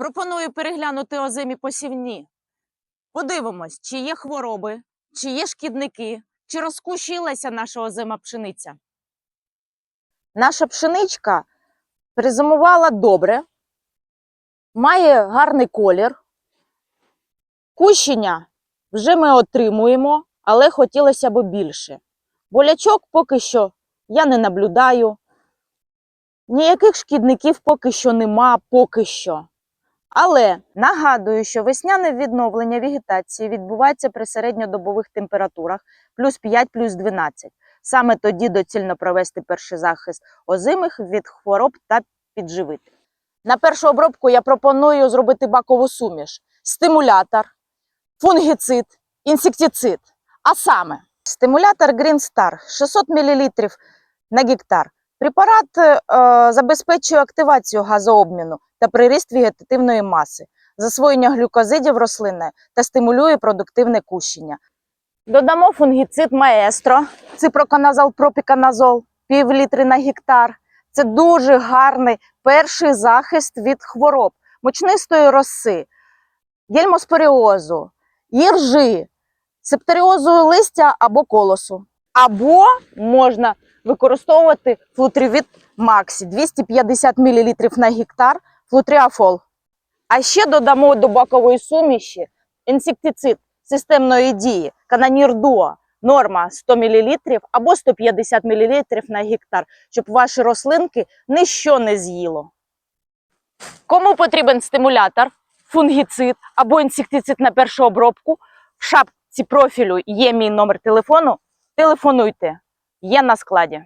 Пропоную переглянути озимі посівні. Подивимось, чи є хвороби, чи є шкідники, чи розкущилася наша озима пшениця. Наша пшеничка призимувала добре, має гарний колір. Кущення вже ми отримуємо, але хотілося б більше. Болячок поки що я не наблюдаю. Ніяких шкідників поки що нема, поки що. Але нагадую, що весняне відновлення вегетації відбувається при середньодобових температурах плюс 5, плюс 12. Саме тоді доцільно провести перший захист озимих від хвороб та підживити. На першу обробку я пропоную зробити бакову суміш, стимулятор, фунгіцид, інсектицид. А саме стимулятор Green Star 600 мл на гектар. Препарат е, забезпечує активацію газообміну та приріст вегетативної маси, засвоєння глюкозидів рослини та стимулює продуктивне кущення. Додамо фунгіцид маестро, ципроканазол, пропіканазол, пів літри на гектар. Це дуже гарний перший захист від хвороб, мучнистої роси, гельмоспоріозу, іржи, септоріозу листя або колосу. Або можна використовувати флутрівіт Максі 250 мл на гектар флутріафол. А ще додамо до бакової суміші інсектицид системної дії Кананір Дуо. Норма 100 мл або 150 мл на гектар, щоб ваші рослинки ніщо не з'їло. Кому потрібен стимулятор, фунгіцид або інсектицид на першу обробку, в шапці профілю є мій номер телефону. Телефонуйте, є на складі.